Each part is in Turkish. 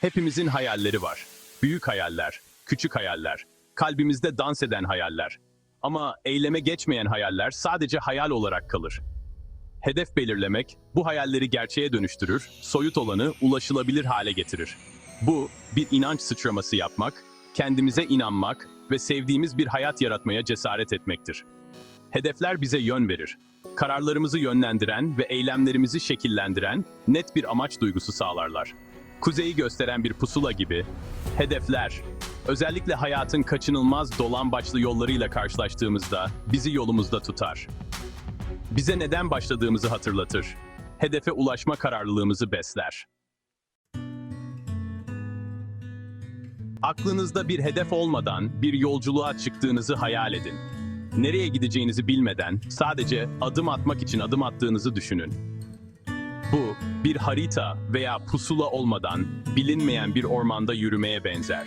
Hepimizin hayalleri var. Büyük hayaller, küçük hayaller, kalbimizde dans eden hayaller. Ama eyleme geçmeyen hayaller sadece hayal olarak kalır. Hedef belirlemek, bu hayalleri gerçeğe dönüştürür, soyut olanı ulaşılabilir hale getirir. Bu, bir inanç sıçraması yapmak, kendimize inanmak ve sevdiğimiz bir hayat yaratmaya cesaret etmektir. Hedefler bize yön verir. Kararlarımızı yönlendiren ve eylemlerimizi şekillendiren net bir amaç duygusu sağlarlar. Kuzeyi gösteren bir pusula gibi, hedefler, özellikle hayatın kaçınılmaz dolambaçlı yollarıyla karşılaştığımızda bizi yolumuzda tutar. Bize neden başladığımızı hatırlatır. Hedefe ulaşma kararlılığımızı besler. Aklınızda bir hedef olmadan bir yolculuğa çıktığınızı hayal edin. Nereye gideceğinizi bilmeden sadece adım atmak için adım attığınızı düşünün. Bu bir harita veya pusula olmadan bilinmeyen bir ormanda yürümeye benzer.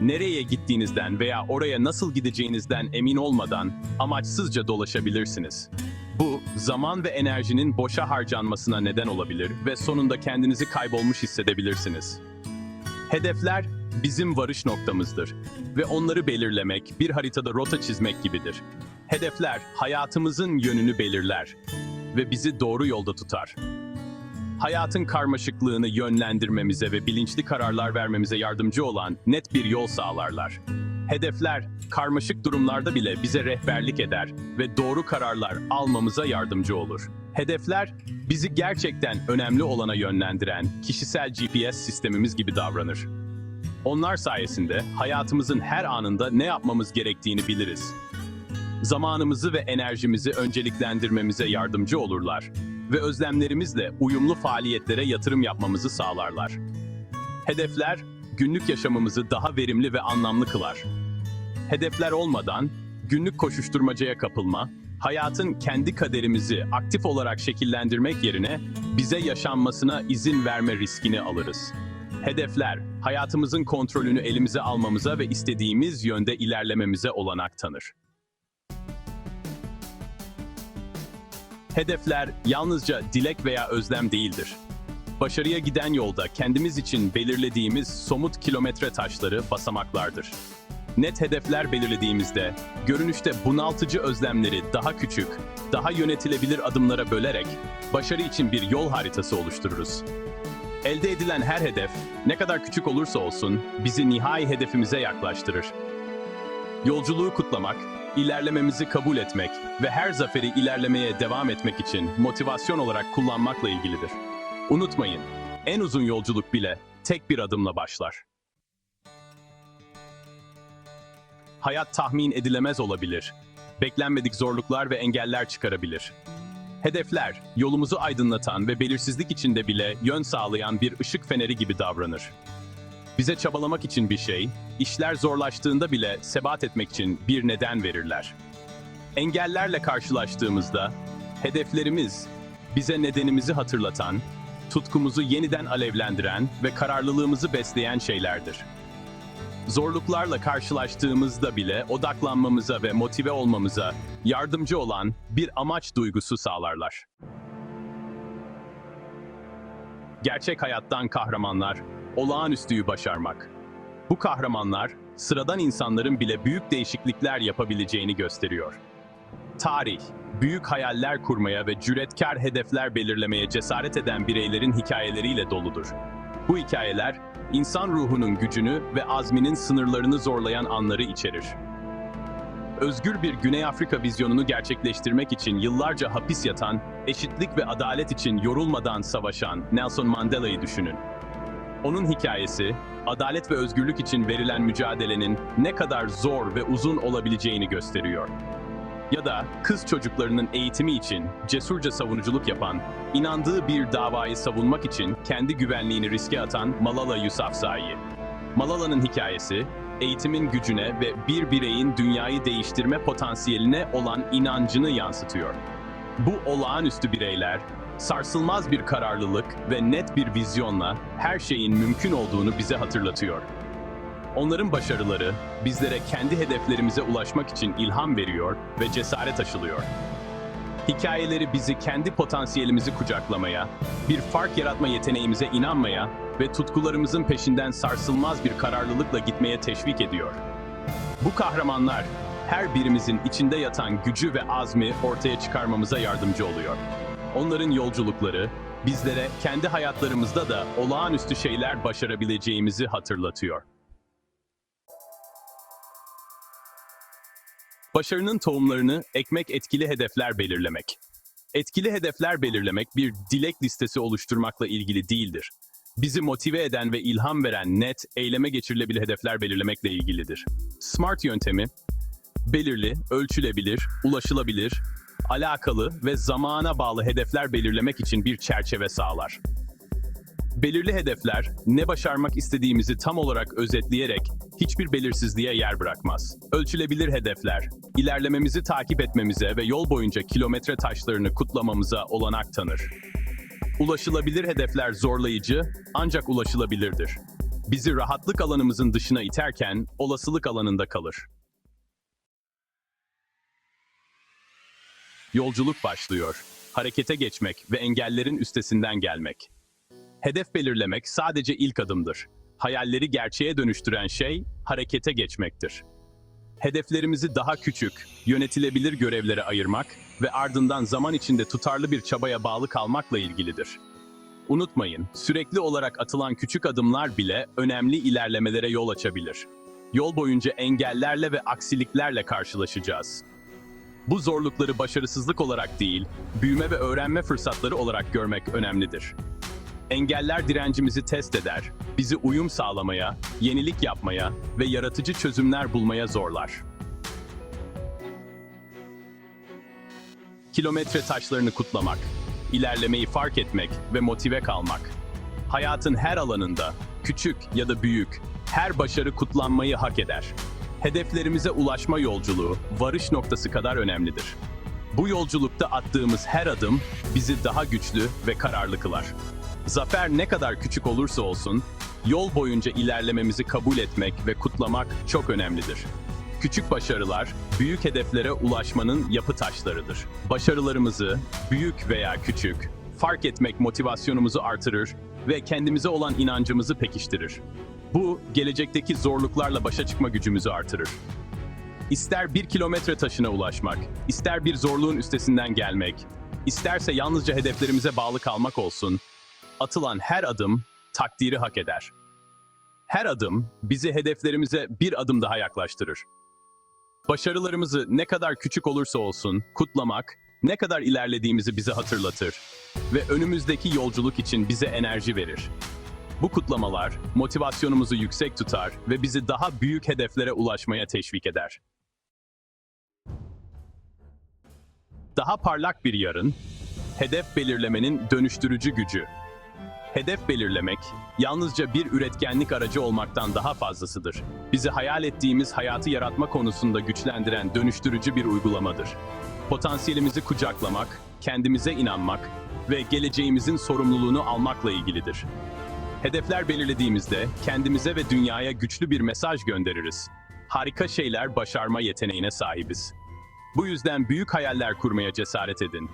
Nereye gittiğinizden veya oraya nasıl gideceğinizden emin olmadan amaçsızca dolaşabilirsiniz. Bu, zaman ve enerjinin boşa harcanmasına neden olabilir ve sonunda kendinizi kaybolmuş hissedebilirsiniz. Hedefler bizim varış noktamızdır ve onları belirlemek bir haritada rota çizmek gibidir. Hedefler hayatımızın yönünü belirler ve bizi doğru yolda tutar. Hayatın karmaşıklığını yönlendirmemize ve bilinçli kararlar vermemize yardımcı olan net bir yol sağlarlar. Hedefler karmaşık durumlarda bile bize rehberlik eder ve doğru kararlar almamıza yardımcı olur. Hedefler bizi gerçekten önemli olana yönlendiren kişisel GPS sistemimiz gibi davranır. Onlar sayesinde hayatımızın her anında ne yapmamız gerektiğini biliriz. Zamanımızı ve enerjimizi önceliklendirmemize yardımcı olurlar ve özlemlerimizle uyumlu faaliyetlere yatırım yapmamızı sağlarlar. Hedefler günlük yaşamımızı daha verimli ve anlamlı kılar. Hedefler olmadan günlük koşuşturmacaya kapılma, hayatın kendi kaderimizi aktif olarak şekillendirmek yerine bize yaşanmasına izin verme riskini alırız. Hedefler, hayatımızın kontrolünü elimize almamıza ve istediğimiz yönde ilerlememize olanak tanır. Hedefler yalnızca dilek veya özlem değildir. Başarıya giden yolda kendimiz için belirlediğimiz somut kilometre taşları basamaklardır. Net hedefler belirlediğimizde, görünüşte bunaltıcı özlemleri daha küçük, daha yönetilebilir adımlara bölerek, başarı için bir yol haritası oluştururuz. Elde edilen her hedef, ne kadar küçük olursa olsun, bizi nihai hedefimize yaklaştırır. Yolculuğu kutlamak, ilerlememizi kabul etmek ve her zaferi ilerlemeye devam etmek için motivasyon olarak kullanmakla ilgilidir. Unutmayın, en uzun yolculuk bile tek bir adımla başlar. Hayat tahmin edilemez olabilir. Beklenmedik zorluklar ve engeller çıkarabilir. Hedefler, yolumuzu aydınlatan ve belirsizlik içinde bile yön sağlayan bir ışık feneri gibi davranır. Bize çabalamak için bir şey, işler zorlaştığında bile sebat etmek için bir neden verirler. Engellerle karşılaştığımızda, hedeflerimiz bize nedenimizi hatırlatan, tutkumuzu yeniden alevlendiren ve kararlılığımızı besleyen şeylerdir. Zorluklarla karşılaştığımızda bile odaklanmamıza ve motive olmamıza yardımcı olan bir amaç duygusu sağlarlar. Gerçek hayattan kahramanlar, olağanüstüyü başarmak. Bu kahramanlar, sıradan insanların bile büyük değişiklikler yapabileceğini gösteriyor. Tarih, büyük hayaller kurmaya ve cüretkar hedefler belirlemeye cesaret eden bireylerin hikayeleriyle doludur. Bu hikayeler, insan ruhunun gücünü ve azminin sınırlarını zorlayan anları içerir. Özgür bir Güney Afrika vizyonunu gerçekleştirmek için yıllarca hapis yatan, eşitlik ve adalet için yorulmadan savaşan Nelson Mandela'yı düşünün. Onun hikayesi, adalet ve özgürlük için verilen mücadelenin ne kadar zor ve uzun olabileceğini gösteriyor. Ya da kız çocuklarının eğitimi için cesurca savunuculuk yapan, inandığı bir davayı savunmak için kendi güvenliğini riske atan Malala Yousafzai. Malala'nın hikayesi, eğitimin gücüne ve bir bireyin dünyayı değiştirme potansiyeline olan inancını yansıtıyor. Bu olağanüstü bireyler, sarsılmaz bir kararlılık ve net bir vizyonla her şeyin mümkün olduğunu bize hatırlatıyor. Onların başarıları bizlere kendi hedeflerimize ulaşmak için ilham veriyor ve cesaret aşılıyor. Hikayeleri bizi kendi potansiyelimizi kucaklamaya, bir fark yaratma yeteneğimize inanmaya ve tutkularımızın peşinden sarsılmaz bir kararlılıkla gitmeye teşvik ediyor. Bu kahramanlar her birimizin içinde yatan gücü ve azmi ortaya çıkarmamıza yardımcı oluyor. Onların yolculukları bizlere kendi hayatlarımızda da olağanüstü şeyler başarabileceğimizi hatırlatıyor. Başarının tohumlarını ekmek etkili hedefler belirlemek. Etkili hedefler belirlemek bir dilek listesi oluşturmakla ilgili değildir. Bizi motive eden ve ilham veren net, eyleme geçirilebilir hedefler belirlemekle ilgilidir. SMART yöntemi, belirli, ölçülebilir, ulaşılabilir, alakalı ve zamana bağlı hedefler belirlemek için bir çerçeve sağlar. Belirli hedefler, ne başarmak istediğimizi tam olarak özetleyerek hiçbir belirsizliğe yer bırakmaz. Ölçülebilir hedefler, ilerlememizi takip etmemize ve yol boyunca kilometre taşlarını kutlamamıza olanak tanır. Ulaşılabilir hedefler zorlayıcı ancak ulaşılabilirdir. Bizi rahatlık alanımızın dışına iterken olasılık alanında kalır. Yolculuk başlıyor. Harekete geçmek ve engellerin üstesinden gelmek. Hedef belirlemek sadece ilk adımdır. Hayalleri gerçeğe dönüştüren şey harekete geçmektir. Hedeflerimizi daha küçük, yönetilebilir görevlere ayırmak ve ardından zaman içinde tutarlı bir çabaya bağlı kalmakla ilgilidir. Unutmayın, sürekli olarak atılan küçük adımlar bile önemli ilerlemelere yol açabilir. Yol boyunca engellerle ve aksiliklerle karşılaşacağız. Bu zorlukları başarısızlık olarak değil, büyüme ve öğrenme fırsatları olarak görmek önemlidir. Engeller direncimizi test eder, bizi uyum sağlamaya, yenilik yapmaya ve yaratıcı çözümler bulmaya zorlar. Kilometre taşlarını kutlamak, ilerlemeyi fark etmek ve motive kalmak. Hayatın her alanında, küçük ya da büyük, her başarı kutlanmayı hak eder. Hedeflerimize ulaşma yolculuğu, varış noktası kadar önemlidir. Bu yolculukta attığımız her adım bizi daha güçlü ve kararlı kılar. Zafer ne kadar küçük olursa olsun, yol boyunca ilerlememizi kabul etmek ve kutlamak çok önemlidir. Küçük başarılar, büyük hedeflere ulaşmanın yapı taşlarıdır. Başarılarımızı, büyük veya küçük, fark etmek motivasyonumuzu artırır ve kendimize olan inancımızı pekiştirir. Bu, gelecekteki zorluklarla başa çıkma gücümüzü artırır. İster bir kilometre taşına ulaşmak, ister bir zorluğun üstesinden gelmek, isterse yalnızca hedeflerimize bağlı kalmak olsun, atılan her adım takdiri hak eder. Her adım bizi hedeflerimize bir adım daha yaklaştırır. Başarılarımızı ne kadar küçük olursa olsun kutlamak, ne kadar ilerlediğimizi bize hatırlatır ve önümüzdeki yolculuk için bize enerji verir. Bu kutlamalar motivasyonumuzu yüksek tutar ve bizi daha büyük hedeflere ulaşmaya teşvik eder. Daha parlak bir yarın, hedef belirlemenin dönüştürücü gücü. Hedef belirlemek, yalnızca bir üretkenlik aracı olmaktan daha fazlasıdır. Bizi hayal ettiğimiz hayatı yaratma konusunda güçlendiren dönüştürücü bir uygulamadır. Potansiyelimizi kucaklamak, kendimize inanmak ve geleceğimizin sorumluluğunu almakla ilgilidir. Hedefler belirlediğimizde kendimize ve dünyaya güçlü bir mesaj göndeririz. Harika şeyler başarma yeteneğine sahibiz. Bu yüzden büyük hayaller kurmaya cesaret edin.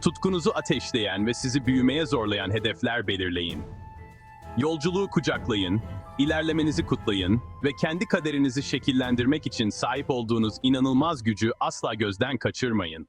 Tutkunuzu ateşleyen ve sizi büyümeye zorlayan hedefler belirleyin. Yolculuğu kucaklayın, ilerlemenizi kutlayın ve kendi kaderinizi şekillendirmek için sahip olduğunuz inanılmaz gücü asla gözden kaçırmayın.